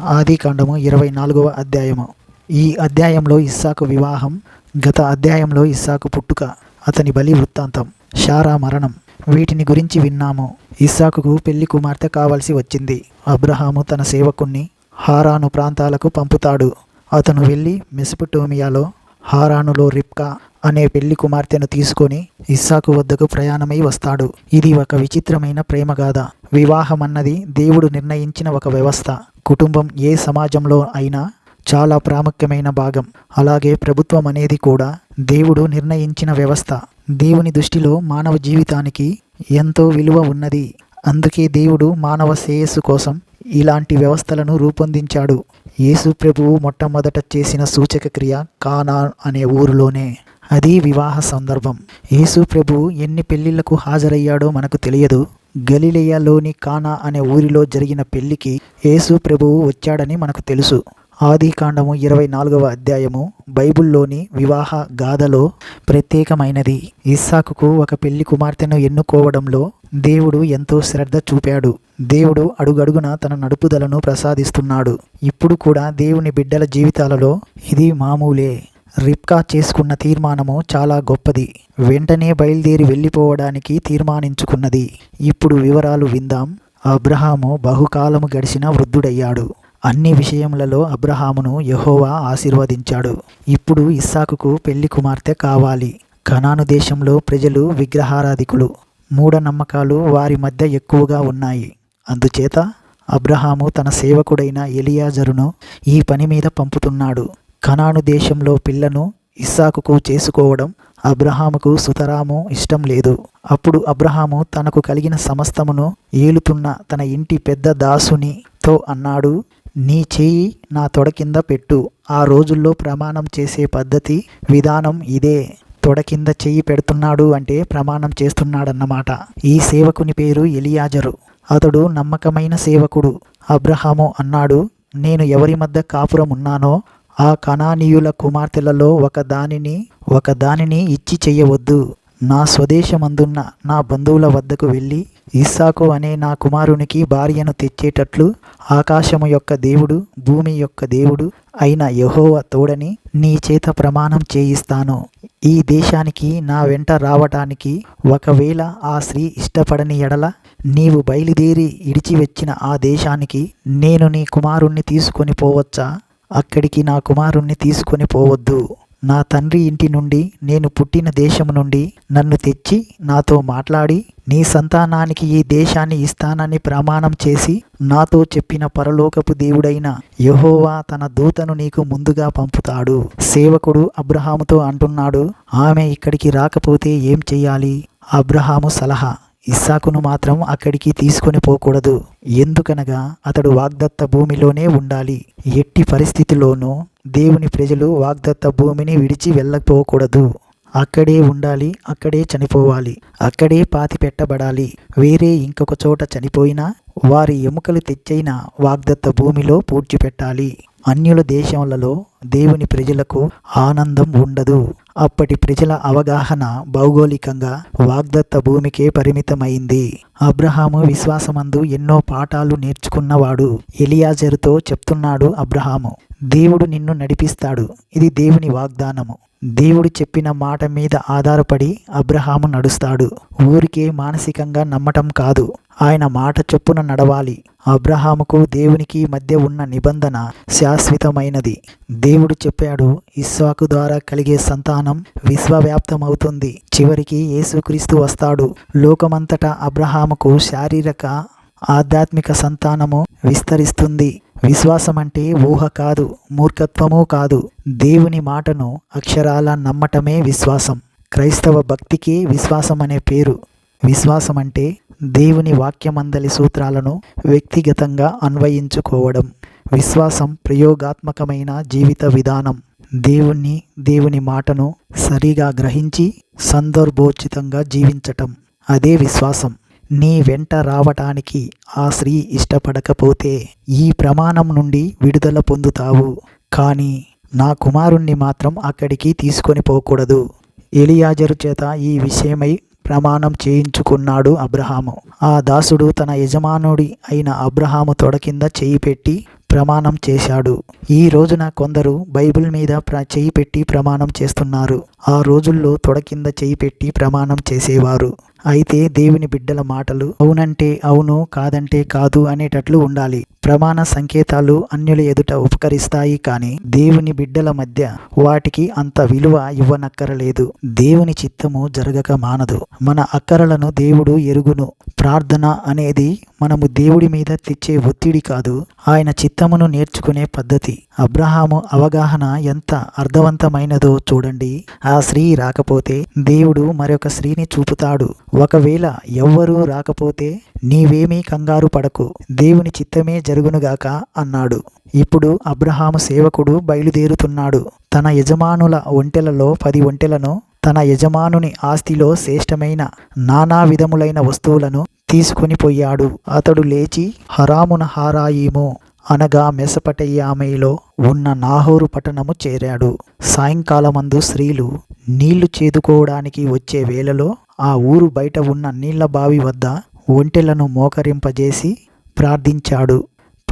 ఆది కాండము ఇరవై నాలుగవ అధ్యాయము. ఈ అధ్యాయంలో ఇస్సాకు వివాహం గత అధ్యాయంలో ఇస్సాకు పుట్టుక అతని బలి వృత్తాంతం షారా మరణం. వీటిని గురించి విన్నాము. ఇస్సాకుకు పెళ్ళి కుమార్తె కావలసి వచ్చింది. అబ్రహాము తన సేవకుణ్ణి హారాను ప్రాంతాలకు పంపుతాడు. అతను వెళ్ళి మెసపటోమియాలో హారానులో రిప్కా అనే పెళ్ళి కుమార్తెను తీసుకొని ఇస్సాకు వద్దకు ప్రయాణమై వస్తాడు. ఇది ఒక విచిత్రమైన ప్రేమగాథ వివాహం అన్నది దేవుడు నిర్ణయించిన ఒక వ్యవస్థ. కుటుంబం ఏ సమాజంలో అయినా చాలా ప్రాముఖ్యమైన భాగం. అలాగే ప్రభుత్వం అనేది కూడా దేవుడు నిర్ణయించిన వ్యవస్థ. దేవుని దృష్టిలో మానవ జీవితానికి ఎంతో విలువ ఉన్నది. అందుకే దేవుడు మానవ శ్రేయస్సు కోసం ఇలాంటి వ్యవస్థలను రూపొందించాడు. యేసు ప్రభువు మొట్టమొదట చేసిన సూచక క్రియ కానా అనే ఊరిలోనే. అది వివాహ సందర్భం. యేసు ప్రభు ఎన్ని పెళ్ళిళ్ళకు హాజరయ్యాడో మనకు తెలియదు. గలిలయలోని కానా అనే ఊరిలో జరిగిన పెళ్ళికి యేసు ప్రభువు వచ్చాడని మనకు తెలుసు. ఆది కాండము ఇరవై నాలుగవ అధ్యాయము బైబిల్లోని వివాహ గాథలో ప్రత్యేకమైనది. ఇస్సాకుకు ఒక పెళ్ళి కుమార్తెను ఎన్నుకోవడంలో దేవుడు ఎంతో శ్రద్ధ చూపాడు. దేవుడు అడుగడుగున తన నడుపుదలను ప్రసాదిస్తున్నాడు. ఇప్పుడు కూడా దేవుని బిడ్డల జీవితాలలో ఇది మామూలే. రిప్కా చేసుకున్న తీర్మానము చాలా గొప్పది. వెంటనే బయలుదేరి వెళ్ళిపోవడానికి తీర్మానించుకున్నది. ఇప్పుడు వివరాలు విందాం. అబ్రహాము బహుకాలము గడిచిన వృద్ధుడయ్యాడు. అన్ని విషయములలో అబ్రహామును యహోవా ఆశీర్వదించాడు. ఇప్పుడు ఇస్సాకుకు పెళ్ళి కుమార్తె కావాలి. కనాను దేశంలో ప్రజలు విగ్రహారాధికులు. మూఢనమ్మకాలు వారి మధ్య ఎక్కువగా ఉన్నాయి. అందుచేత అబ్రహాము తన సేవకుడైన ఎలియాజరును ఈ పని మీద పంపుతున్నాడు. కనాను దేశంలో పిల్లను ఇస్సాకుకు చేసుకోవడం అబ్రహాముకు సుతరాము ఇష్టం లేదు. అప్పుడు అబ్రహాము తనకు కలిగిన సమస్తమును ఏలుతున్న తన ఇంటి పెద్ద దాసునితో అన్నాడు నీ చేయి నా తొడ కింద పెట్టు. ఆ రోజుల్లో ప్రమాణం చేసే పద్ధతి విధానం ఇదే. తొడ కింద చెయ్యి పెడుతున్నాడు అంటే ప్రమాణం చేస్తున్నాడన్నమాట. ఈ సేవకుని పేరు ఎలియాజరు. అతడు నమ్మకమైన సేవకుడు. అబ్రహాము అన్నాడు నేను ఎవరి మధ్య కాపురం ఉన్నానో ఆ కణానీయుల కుమార్తెలలో ఒక దానిని ఒక దానిని ఇచ్చి చెయ్యవద్దు నా స్వదేశమందున్న నా బంధువుల వద్దకు వెళ్ళి ఇస్సాకు అనే నా కుమారునికి భార్యను తెచ్చేటట్లు ఆకాశము యొక్క దేవుడు భూమి యొక్క దేవుడు అయిన యహోవ తోడని నీ చేత ప్రమాణం చేయిస్తాను. ఈ దేశానికి నా వెంట రావటానికి ఒకవేళ ఆ స్త్రీ ఇష్టపడని ఎడల నీవు బయలుదేరి ఇడిచివచ్చిన ఆ దేశానికి నేను నీ కుమారుణ్ణి తీసుకొని పోవచ్చా? అక్కడికి నా కుమారుణ్ణి తీసుకొని పోవద్దు. నా తండ్రి ఇంటి నుండి నేను పుట్టిన దేశం నుండి నన్ను తెచ్చి నాతో మాట్లాడి నీ సంతానానికి ఈ దేశాన్ని ఇస్తానని ప్రమాణం చేసి నాతో చెప్పిన పరలోకపు దేవుడైన యహోవా తన దూతను నీకు ముందుగా పంపుతాడు. సేవకుడు అబ్రహాముతో అంటున్నాడు ఆమె ఇక్కడికి రాకపోతే ఏం చెయ్యాలి? అబ్రహాము సలహా ఇస్సాకును మాత్రం అక్కడికి తీసుకొని పోకూడదు. ఎందుకనగా అతడు వాగ్దత్త భూమిలోనే ఉండాలి. ఎట్టి పరిస్థితిలోనూ దేవుని ప్రజలు వాగ్దత్త భూమిని విడిచి వెళ్ళకపోకూడదు. అక్కడే ఉండాలి అక్కడే చనిపోవాలి అక్కడే పాతి పెట్టబడాలి. వేరే ఇంకొక చోట చనిపోయినా వారి ఎముకలు తెచ్చైన వాగ్దత్త భూమిలో పూడ్చిపెట్టాలి. అన్యుల దేశములలో దేవుని ప్రజలకు ఆనందం ఉండదు. అప్పటి ప్రజల అవగాహన భౌగోళికంగా వాగ్దత్త భూమికే పరిమితమైంది. అబ్రహాము విశ్వాసమందు ఎన్నో పాఠాలు నేర్చుకున్నవాడు ఎలియాజరుతో చెప్తున్నాడు అబ్రహాము దేవుడు నిన్ను నడిపిస్తాడు. ఇది దేవుని వాగ్దానము. దేవుడు చెప్పిన మాట మీద ఆధారపడి అబ్రహాము నడుస్తాడు. ఊరికే మానసికంగా నమ్మటం కాదు. ఆయన మాట చొప్పున నడవాలి. అబ్రహాముకు దేవునికి మధ్య ఉన్న నిబంధన శాశ్వతమైనది. దేవుడు చెప్పాడు ఇస్వాకు ద్వారా కలిగే సంతానం విశ్వవ్యాప్తమవుతుంది. చివరికి యేసుక్రీస్తు వస్తాడు. లోకమంతటా అబ్రహాముకు శారీరక ఆధ్యాత్మిక సంతానము విస్తరిస్తుంది. విశ్వాసం అంటే ఊహ కాదు మూర్ఖత్వము కాదు. దేవుని మాటను అక్షరాల నమ్మటమే విశ్వాసం. క్రైస్తవ భక్తికి విశ్వాసం అనే పేరు. విశ్వాసం అంటే దేవుని వాక్యమందలి సూత్రాలను వ్యక్తిగతంగా అన్వయించుకోవడం. విశ్వాసం ప్రయోగాత్మకమైన జీవిత విధానం. దేవుణ్ణి దేవుని మాటను సరిగా గ్రహించి సందర్భోచితంగా జీవించటం. అదే విశ్వాసం. నీ వెంట రావటానికి ఆ స్త్రీ ఇష్టపడకపోతే ఈ ప్రమాణం నుండి విడుదల పొందుతావు. కానీ నా కుమారుణ్ణి మాత్రం అక్కడికి తీసుకొని పోకూడదు. ఎలియాజరు చేత ఈ విషయమై ప్రమాణం చేయించుకున్నాడు అబ్రహాము. ఆ దాసుడు తన యజమానుడి అయిన అబ్రహాము తొడ కింద చేయి పెట్టి ప్రమాణం చేశాడు. ఈ రోజున కొందరు బైబిల్ మీద ప్ర చేయి పెట్టి ప్రమాణం చేస్తున్నారు. ఆ రోజుల్లో తొడ కింద చేయి పెట్టి ప్రమాణం చేసేవారు. అయితే దేవుని బిడ్డల మాటలు అవునంటే అవును కాదంటే కాదు అనేటట్లు ఉండాలి. ప్రమాణ సంకేతాలు అన్యుల ఎదుట ఉపకరిస్తాయి కానీ దేవుని బిడ్డల మధ్య వాటికి అంత విలువ ఇవ్వనక్కరలేదు. దేవుని చిత్తము జరగక మానదు. మన అక్కరలను దేవుడు ఎరుగును. ప్రార్థన అనేది మనము దేవుడి మీద తెచ్చే ఒత్తిడి కాదు ఆయన చిత్తమును నేర్చుకునే పద్ధతి. అబ్రహాము అవగాహన ఎంత అర్థవంతమైనదో చూడండి. ఆ స్త్రీ రాకపోతే దేవుడు మరొక స్త్రీని చూపుతాడు. ఒకవేళ ఎవ్వరూ రాకపోతే నీవేమీ కంగారు పడకు. దేవుని చిత్తమే జరుగునుగాక అన్నాడు. ఇప్పుడు అబ్రహాము సేవకుడు బయలుదేరుతున్నాడు. తన యజమానుల ఒంటెలలో పది ఒంటెలను తన యజమానుని ఆస్తిలో శ్రేష్టమైన నానా విధములైన వస్తువులను తీసుకొని పోయాడు. అతడు లేచి హరామున హారాయిము అనగా మెసపటయ్యామేలో ఉన్న నాహోరు పట్టణము చేరాడు. సాయంకాలమందు స్త్రీలు నీళ్ళు చేదుకోవడానికి వచ్చే వేళలో ఆ ఊరు బయట ఉన్న నీళ్ళ బావి వద్ద ఒంటెలను మోకరింపజేసి ప్రార్థించాడు.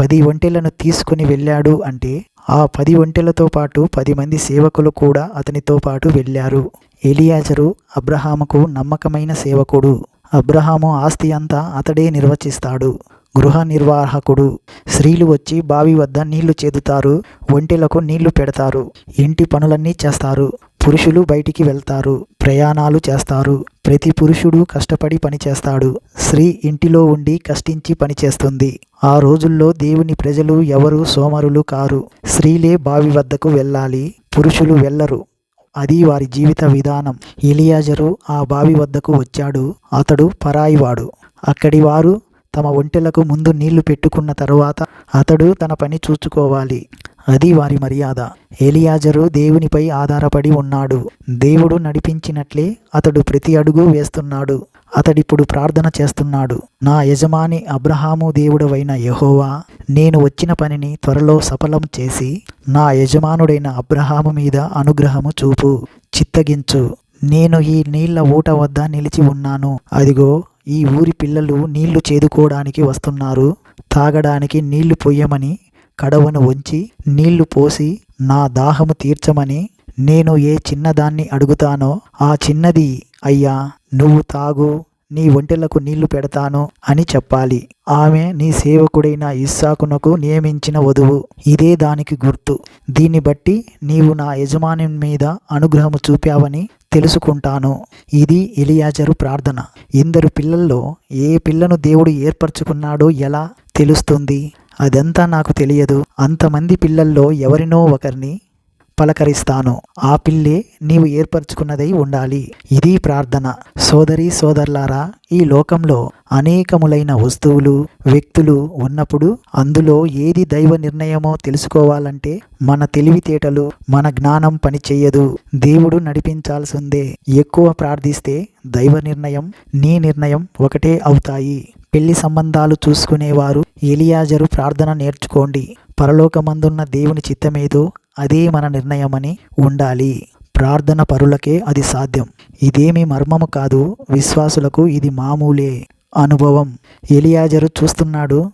పది ఒంటెలను తీసుకుని వెళ్ళాడు అంటే ఆ పది ఒంటెలతో పాటు పది మంది సేవకులు కూడా అతనితో పాటు వెళ్ళారు. ఎలియాజరు అబ్రహాముకు నమ్మకమైన సేవకుడు. అబ్రహాము ఆస్తి అంతా అతడే నిర్వచిస్తాడు. గృహ నిర్వాహకుడు స్త్రీలు వచ్చి బావి వద్ద నీళ్ళు చేదుతారు ఒంటెలకు నీళ్ళు పెడతారు ఇంటి పనులన్నీ చేస్తారు పురుషులు బయటికి వెళ్తారు ప్రయాణాలు చేస్తారు ప్రతి పురుషుడు కష్టపడి పనిచేస్తాడు స్త్రీ ఇంటిలో ఉండి కష్టించి పనిచేస్తుంది ఆ రోజుల్లో దేవుని ప్రజలు ఎవరు సోమరులు కారు స్త్రీలే బావి వద్దకు వెళ్ళాలి పురుషులు వెళ్ళరు. అది వారి జీవిత విధానం. ఎలియాజరు ఆ బావి వద్దకు వచ్చాడు అతడు పరాయివాడు. అక్కడి వారు తమ ఒంటెలకు ముందు నీళ్ళు పెట్టుకున్న తరువాత అతడు తన పని చూచుకోవాలి. అది వారి మర్యాద. ఏలియాజరు దేవునిపై ఆధారపడి ఉన్నాడు. దేవుడు నడిపించినట్లే అతడు ప్రతి అడుగు వేస్తున్నాడు. అతడిప్పుడు ప్రార్థన చేస్తున్నాడు. నా యజమాని అబ్రహాము దేవుడవైన యహోవా నేను వచ్చిన పనిని త్వరలో సఫలం చేసి నా యజమానుడైన అబ్రహాము మీద అనుగ్రహము చూపు చిత్తగించు. నేను ఈ నీళ్ళ ఊట వద్ద నిలిచి ఉన్నాను. అదిగో ఈ ఊరి పిల్లలు నీళ్ళు చేదుకోవడానికి వస్తున్నారు. తాగడానికి నీళ్ళు పొయ్యమని కడవను ఉంచి నీళ్ళు పోసి నా దాహము తీర్చమని నేను ఏ చిన్నదాన్ని అడుగుతానో ఆ చిన్నది అయ్యా నువ్వు తాగు. నీ ఒంటెలకు నీళ్ళు పెడతాను అని చెప్పాలి. ఆమె నీ సేవకుడైన ఇస్సాకునకు నియమించిన వధువు. ఇదే దానికి గుర్తు. దీన్ని బట్టి నీవు నా యజమాని మీద అనుగ్రహము చూపావని తెలుసుకుంటాను. ఇది ఎలియాజరు ప్రార్థన. ఇందరు పిల్లల్లో ఏ పిల్లను దేవుడు ఏర్పరచుకున్నాడో ఎలా తెలుస్తుంది? అదంతా నాకు తెలియదు. అంతమంది పిల్లల్లో ఎవరినో ఒకరిని పలకరిస్తాను. ఆ పిల్లే నీవు ఏర్పరచుకున్నదై ఉండాలి. ఇది ప్రార్థన. సోదరి సోదరులారా ఈ లోకంలో అనేకములైన వస్తువులు వ్యక్తులు ఉన్నప్పుడు అందులో ఏది దైవ నిర్ణయమో తెలుసుకోవాలంటే మన తెలివితేటలు మన జ్ఞానం పనిచేయదు. దేవుడు నడిపించాల్సిందే. ఎక్కువ ప్రార్థిస్తే దైవ నిర్ణయం నీ నిర్ణయం ఒకటే అవుతాయి. పెళ్ళి సంబంధాలు చూసుకునేవారు ఎలియాజరు ప్రార్థన నేర్చుకోండి. పరలోకమందున్న దేవుని చిత్తమేదో అదే మన నిర్ణయమని ఉండాలి. ప్రార్థన పరులకే అది సాధ్యం. ఇదేమి మర్మము కాదు విశ్వాసులకు ఇది మామూలే అనుభవం. ఎలియాజరు చూస్తున్నాడు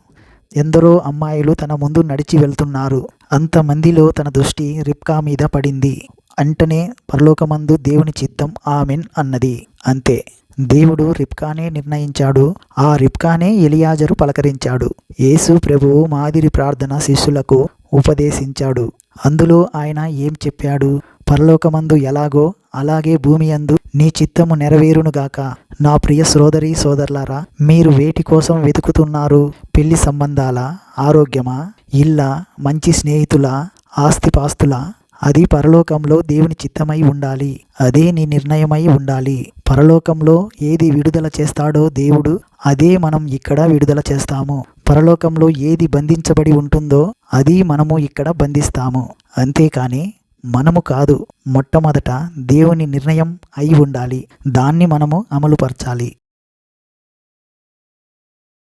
ఎందరో అమ్మాయిలు తన ముందు నడిచి వెళ్తున్నారు. అంతమందిలో తన దృష్టి రిప్కా మీద పడింది. అంటనే పరలోకమందు దేవుని చిత్తం ఆమెన్ అన్నది. అంతే. దేవుడు రిప్కానే నిర్ణయించాడు. ఆ రిప్కానే ఎలియాజరు పలకరించాడు. యేసు ప్రభువు మాదిరి ప్రార్థన శిష్యులకు ఉపదేశించాడు. అందులో ఆయన ఏం చెప్పాడు? పరలోకమందు ఎలాగో అలాగే భూమి అందు నీ చిత్తము నెరవేరునుగాక నా ప్రియ సోదరి సోదరులారా మీరు వేటి కోసం వెతుకుతున్నారు పెళ్ళి సంబంధాల ఆరోగ్యమా ఇళ్ళ మంచి స్నేహితుల ఆస్తిపాస్తుల? అది పరలోకంలో దేవుని చిత్తమై ఉండాలి. అదే నీ నిర్ణయమై ఉండాలి. పరలోకంలో ఏది విడుదల చేస్తాడో దేవుడు అదే మనం ఇక్కడ విడుదల చేస్తాము. పరలోకంలో ఏది బంధించబడి ఉంటుందో అది మనము ఇక్కడ బంధిస్తాము. అంతేకాని మనము కాదు మొట్టమొదట దేవుని నిర్ణయం అయి ఉండాలి. దాన్ని మనము అమలుపరచాలి.